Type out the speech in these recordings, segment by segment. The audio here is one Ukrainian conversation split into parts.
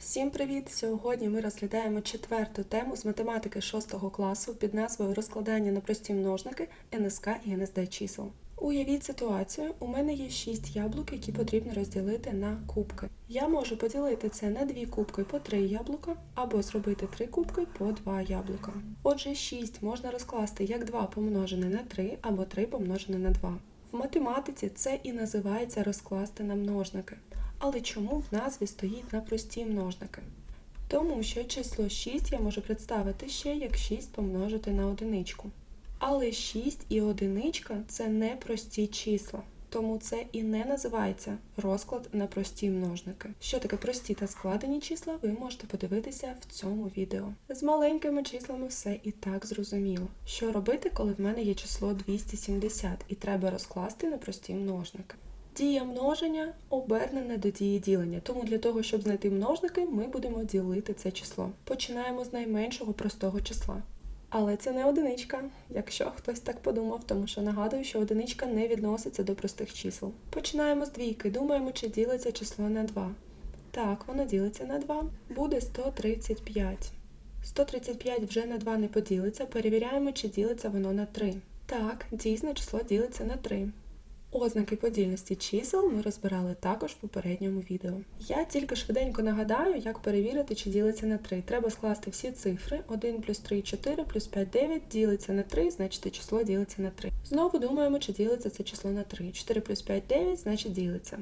Всім привіт! Сьогодні ми розглядаємо четверту тему з математики 6 класу під назвою Розкладання на прості множники НСК і НСД чисел. Уявіть ситуацію, у мене є 6 яблук, які потрібно розділити на кубки. Я можу поділити це на 2 кубки по 3 яблука, або зробити 3 кубки по 2 яблука. Отже, 6 можна розкласти як 2 помножене на 3, або 3 помножене на 2. В математиці це і називається розкласти на множники. Але чому в назві стоїть на прості множники? Тому що число 6 я можу представити ще як 6 помножити на одиничку. Але 6 і одиничка це не прості числа. Тому це і не називається розклад на прості множники. Що таке прості та складені числа, ви можете подивитися в цьому відео. З маленькими числами все і так зрозуміло. Що робити, коли в мене є число 270 і треба розкласти на прості множники? Дія множення обернена до дії ділення, тому для того, щоб знайти множники, ми будемо ділити це число. Починаємо з найменшого простого числа. Але це не одиничка, якщо хтось так подумав, тому що нагадую, що одиничка не відноситься до простих чисел. Починаємо з двійки, думаємо, чи ділиться число на 2. Так, воно ділиться на 2. Буде 135. 135 вже на 2 не поділиться. Перевіряємо, чи ділиться воно на 3. Так, дійсно число ділиться на 3. Ознаки подільності чисел ми розбирали також в попередньому відео. Я тільки швиденько нагадаю, як перевірити, чи ділиться на 3. Треба скласти всі цифри. 1 плюс 3 4 плюс 5 9 ділиться на 3, значить число ділиться на 3. Знову думаємо, чи ділиться це число на 3. 4 плюс 5 9, значить ділиться.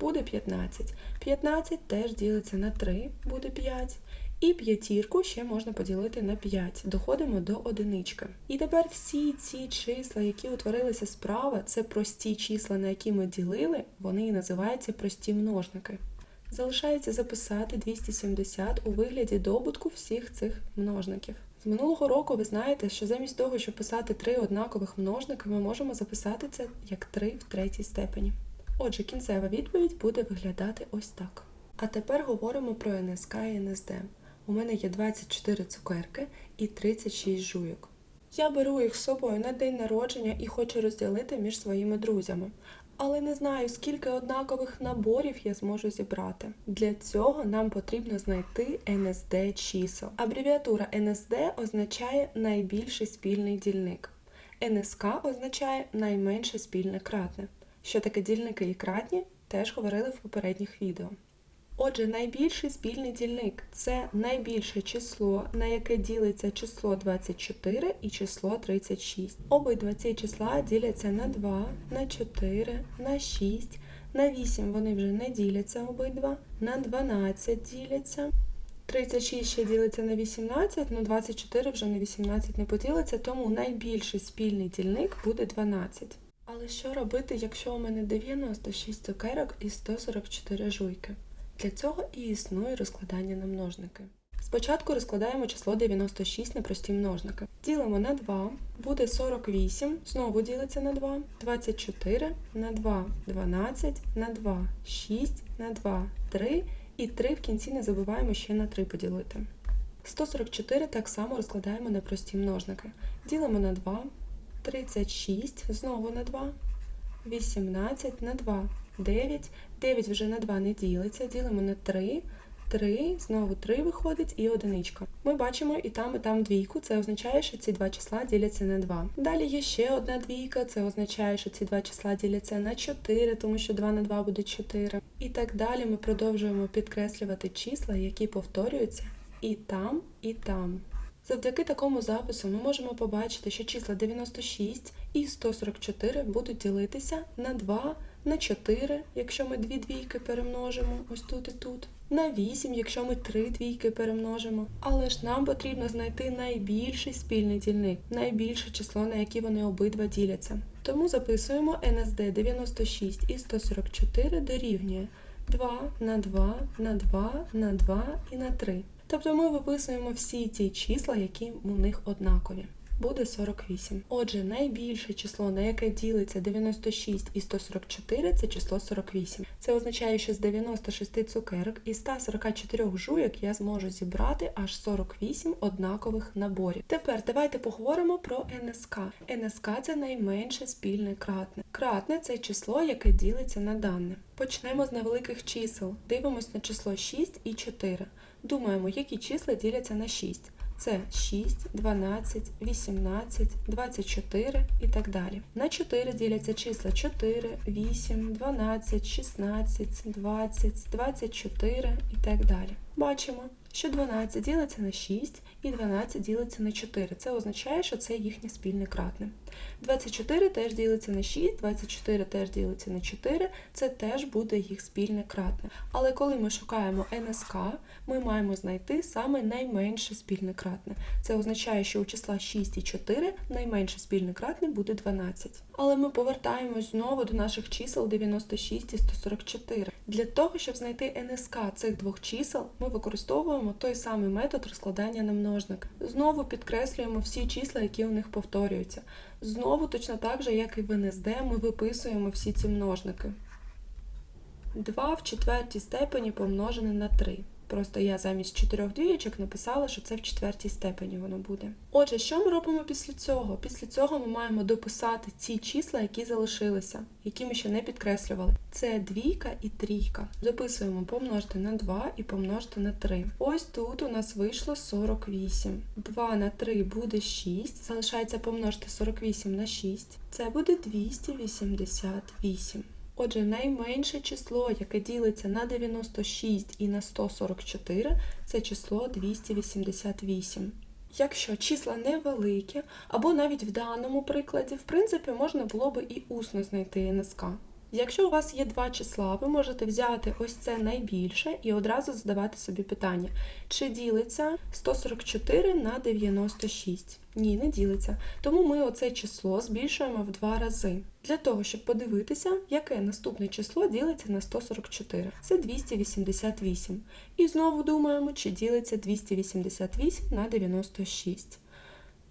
Буде 15. 15 теж ділиться на 3, буде 5. І п'ятірку ще можна поділити на 5. Доходимо до одинички. І тепер всі ці числа, які утворилися справа, це прості числа, на які ми ділили, вони і називаються прості множники. Залишається записати 270 у вигляді добутку всіх цих множників. З минулого року ви знаєте, що замість того, щоб писати три однакових множники, ми можемо записати це як 3 в третій степені. Отже, кінцева відповідь буде виглядати ось так. А тепер говоримо про НСК і НСД. У мене є 24 цукерки і 36 жуйок. Я беру їх з собою на день народження і хочу розділити між своїми друзями. Але не знаю, скільки однакових наборів я зможу зібрати. Для цього нам потрібно знайти НСД чисел. Абревіатура НСД означає найбільший спільний дільник. НСК означає найменше спільне кратне. Що таке дільники і кратні, теж говорили в попередніх відео. Отже, найбільший спільний дільник це найбільше число, на яке ділиться число 24 і число 36. Обидва ці числа діляться на 2, на 4, на 6, на 8 вони вже не діляться обидва, на 12 діляться. 36 ще ділиться на 18, ну 24 вже на 18 не поділиться, тому найбільший спільний дільник буде 12. Але що робити, якщо у мене 96 цукерок і 144 жуйки? Для цього і існує розкладання на множники. Спочатку розкладаємо число 96 на прості множники. Ділимо на 2, буде 48, знову ділиться на 2, 24 на 2, 12 на 2, 6 на 2, 3 і 3 в кінці не забуваємо ще на 3 поділити. 144 так само розкладаємо на прості множники. Ділимо на 2, 36, знову на 2, 18 на 2, 9, 9 вже на 2 не ділиться, ділимо на 3, 3, знову 3 виходить і одиничка. Ми бачимо і там, і там двійку, це означає, що ці два числа діляться на 2. Далі є ще одна двійка, це означає, що ці два числа діляться на 4, тому що 2 на 2 буде 4. І так далі ми продовжуємо підкреслювати числа, які повторюються і там, і там. Завдяки такому запису ми можемо побачити, що числа 96 і 144 будуть ділитися на 2, на 4, якщо ми дві двійки перемножимо, ось тут і тут, на 8, якщо ми три двійки перемножимо. Але ж нам потрібно знайти найбільший спільний дільник, найбільше число, на яке вони обидва діляться. Тому записуємо NSD 96 і 144 дорівнює 2 на 2 на 2 на 2 і на 3. Тобто ми виписуємо всі ті числа, які у них однакові. Буде 48. Отже, найбільше число, на яке ділиться 96 і 144, це число 48. Це означає, що з 96 цукерок і 144 жуйок я зможу зібрати аж 48 однакових наборів. Тепер давайте поговоримо про НСК. НСК це найменше спільне кратне. Кратне це число, яке ділиться на дане. Почнемо з невеликих чисел. Дивимось на число 6 і 4. Думаємо, які числа діляться на 6. Це 6, 12, 18, 24 і так далі. На 4 діляться числа 4, 8, 12, 16, 20, 24 і так далі. Бачимо, що 12 ділиться на 6 і 12 ділиться на 4. Це означає, що це їхнє спільне кратне. 24 теж ділиться на 6, 24 теж ділиться на 4, це теж буде їх спільне кратне. Але коли ми шукаємо НСК, ми маємо знайти саме найменше спільне кратне. Це означає, що у числа 6 і 4 найменше спільне кратне буде 12. Але ми повертаємось знову до наших чисел 96 і 144. Для того, щоб знайти НСК цих двох чисел, ми використовуємо той самий метод розкладання на множник. Знову підкреслюємо всі числа, які у них повторюються. Знову точно так же, як і в НСД, ми виписуємо всі ці множники. 2 в четвертій степені помножене на 3. Просто я замість чотирьох двієчок написала, що це в четвертій степені воно буде. Отже, що ми робимо після цього? Після цього ми маємо дописати ці числа, які залишилися, які ми ще не підкреслювали. Це двійка і трійка. Записуємо помножити на 2 і помножити на 3. Ось тут у нас вийшло 48. 2 на 3 буде 6. Залишається помножити 48 на 6. Це буде 288. Отже, найменше число, яке ділиться на 96 і на 144, це число 288. Якщо числа невеликі, або навіть в даному прикладі, в принципі, можна було би і усно знайти НСК. Якщо у вас є два числа, ви можете взяти ось це найбільше і одразу задавати собі питання, чи ділиться 144 на 96. Ні, не ділиться. Тому ми оце число збільшуємо в два рази. Для того, щоб подивитися, яке наступне число ділиться на 144. Це 288. І знову думаємо, чи ділиться 288 на 96.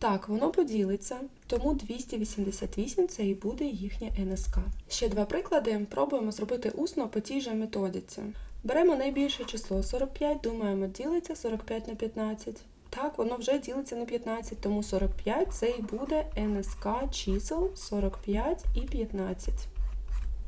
Так, воно поділиться, тому 288 це і буде їхнє НСК. Ще два приклади пробуємо зробити усно по тій же методиці. Беремо найбільше число 45, думаємо, ділиться 45 на 15. Так, воно вже ділиться на 15, тому 45 це і буде НСК чисел 45 і 15.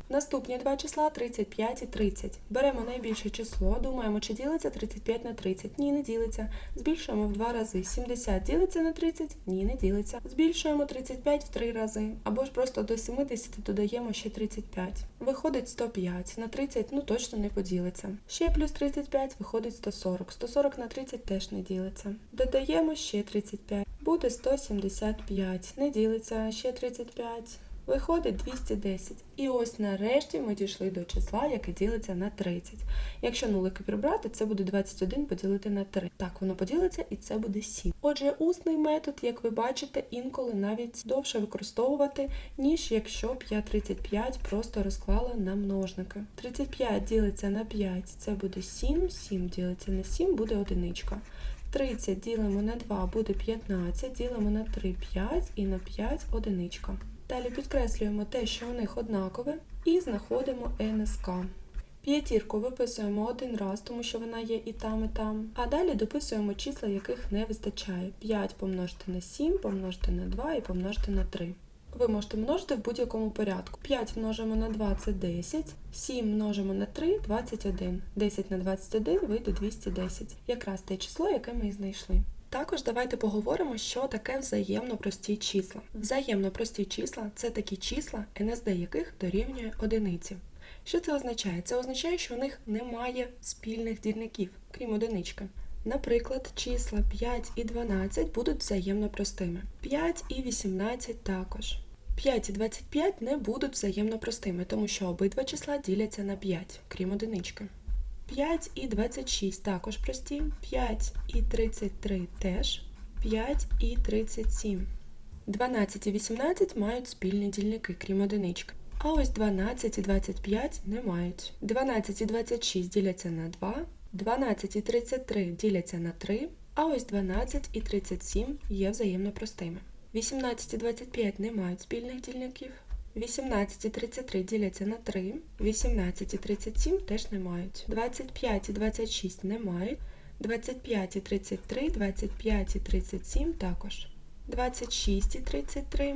Наступні два числа 35 і 30. Беремо найбільше число, думаємо, чи ділиться 35 на 30. Ні, не ділиться. Збільшуємо в два рази. 70 ділиться на 30? Ні, не ділиться. Збільшуємо 35 в три рази. Або ж просто до 70 додаємо ще 35. Виходить 105. На 30 ну точно не поділиться. Ще плюс 35 виходить 140. 140 на 30 теж не ділиться. Додаємо ще 35. Буде 175. Не ділиться, ще 35. Виходить 210. І ось нарешті ми дійшли до числа, яке ділиться на 30. Якщо нулики прибрати, це буде 21 поділити на 3. Так, воно поділиться і це буде 7. Отже, усний метод, як ви бачите, інколи навіть довше використовувати, ніж якщо б я 35 просто розклала на множники. 35 ділиться на 5, це буде 7, 7 ділиться на 7, буде одиничка. 30 ділимо на 2 буде 15, ділимо на 3 5 і на 5 одиничка. Далі підкреслюємо те, що у них однакове, і знаходимо НСК. П'ятірку виписуємо один раз, тому що вона є і там, і там. А далі дописуємо числа, яких не вистачає. 5 помножити на 7, помножити на 2 і помножити на 3. Ви можете множити в будь-якому порядку. 5 множимо на 2 це 10, 7 множимо на 3 21. 10 на 21 вийде 210. Якраз те число, яке ми і знайшли. Також давайте поговоримо, що таке взаємно прості числа. Взаємно прості числа це такі числа, НСД яких дорівнює одиниці. Що це означає? Це означає, що у них немає спільних дільників, крім одинички. Наприклад, числа 5 і 12 будуть взаємно простими. 5 і 18 також. 5 і 25 не будуть взаємно простими, тому що обидва числа діляться на 5, крім одинички. 5 і 26 також прості, 5 і 33 теж, 5 і 37. 12 і 18 мають спільні дільники, крім одинички. А ось 12 і 25 не мають. 12 і 26 діляться на 2, 12 і 33 діляться на 3, а ось 12 і 37 є взаємно простими. 18 і 25 не мають спільних дільників. 18 і 33 діляться на 3. 18 і 37 теж не мають. 25 і 26 не мають. 25 і 33, 25 і 37 також. 26 і 33,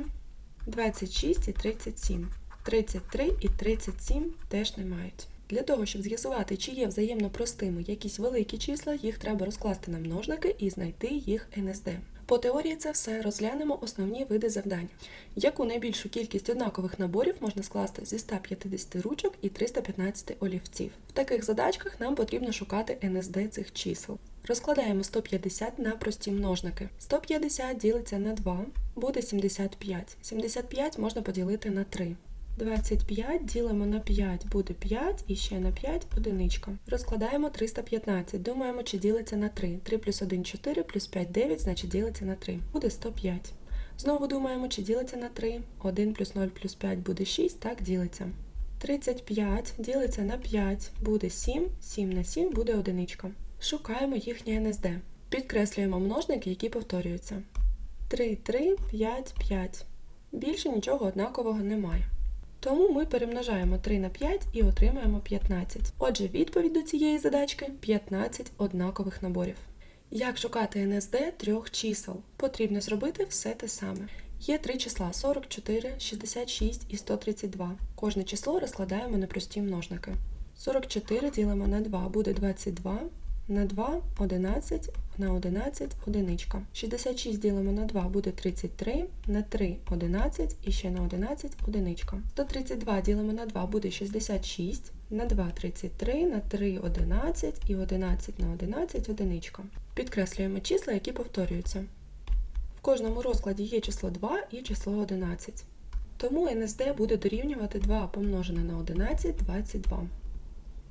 26 і 37. 33 і 37 теж не мають. Для того, щоб з'ясувати, чи є взаємно простими якісь великі числа, їх треба розкласти на множники і знайти їх НСД. По теорії це все розглянемо основні види завдань. Яку найбільшу кількість однакових наборів можна скласти зі 150 ручок і 315 олівців? В таких задачках нам потрібно шукати НСД цих чисел. Розкладаємо 150 на прості множники. 150 ділиться на 2, буде 75. 75 можна поділити на 3. 25 ділимо на 5, буде 5 і ще на 5 одиничка. Розкладаємо 315, думаємо, чи ділиться на 3. 3 плюс 1 – 4, плюс 5 – 9, значить ділиться на 3. Буде 105. Знову думаємо, чи ділиться на 3. 1 плюс 0 плюс 5 буде 6, так ділиться. 35 ділиться на 5, буде 7, 7 на 7 буде одиничка. Шукаємо їхнє НСД. Підкреслюємо множники, які повторюються. 3, 3, 5, 5. Більше нічого однакового немає. Тому ми перемножаємо 3 на 5 і отримаємо 15. Отже, відповідь до цієї задачки 15 однакових наборів. Як шукати НСД трьох чисел? Потрібно зробити все те саме. Є три числа 44, 66 і 132. Кожне число розкладаємо на прості множники. 44 ділимо на 2 буде 22, на 2 11, на 11 одиничка. 66 ділимо на 2 буде 33, на 3 11 і ще на 11 одиничка. 132 ділимо на 2 буде 66, на 2 33, на 3 11 і 11 на 11 одиничка. Підкреслюємо числа, які повторюються. В кожному розкладі є число 2 і число 11. Тому НСД буде дорівнювати 2 помножене на 11 22.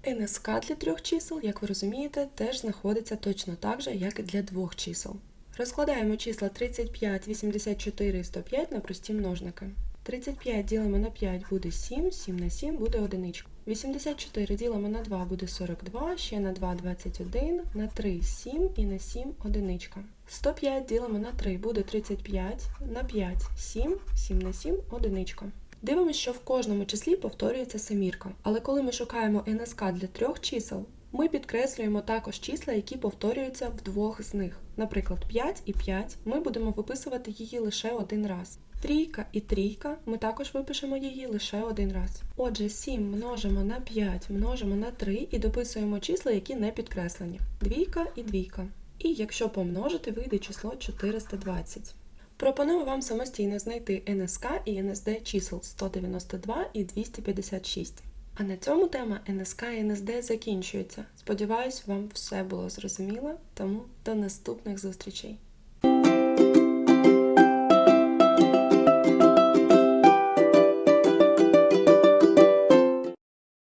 НСК для трьох чисел, як ви розумієте, теж знаходиться точно так же, як і для двох чисел. Розкладаємо числа 35, 84 і 105 на прості множники. 35 ділимо на 5 буде 7, 7 на 7 буде 1. 84 ділимо на 2 буде 42, ще на 2 21, на 3 7 і на 7 одиничка. 105 ділимо на 3 буде 35, на 5 7, 7 на 7 одиничка. Дивимося, що в кожному числі повторюється семірка, але коли ми шукаємо НСК для трьох чисел, ми підкреслюємо також числа, які повторюються в двох з них. Наприклад, 5 і 5 ми будемо виписувати її лише один раз. Трійка і трійка ми також випишемо її лише один раз. Отже, 7 множимо на 5, множимо на 3 і дописуємо числа, які не підкреслені. Двійка і двійка. І якщо помножити, вийде число 420. Пропоную вам самостійно знайти НСК і НСД чисел 192 і 256. А на цьому тема НСК і НСД закінчується. Сподіваюсь, вам все було зрозуміло, тому до наступних зустрічей!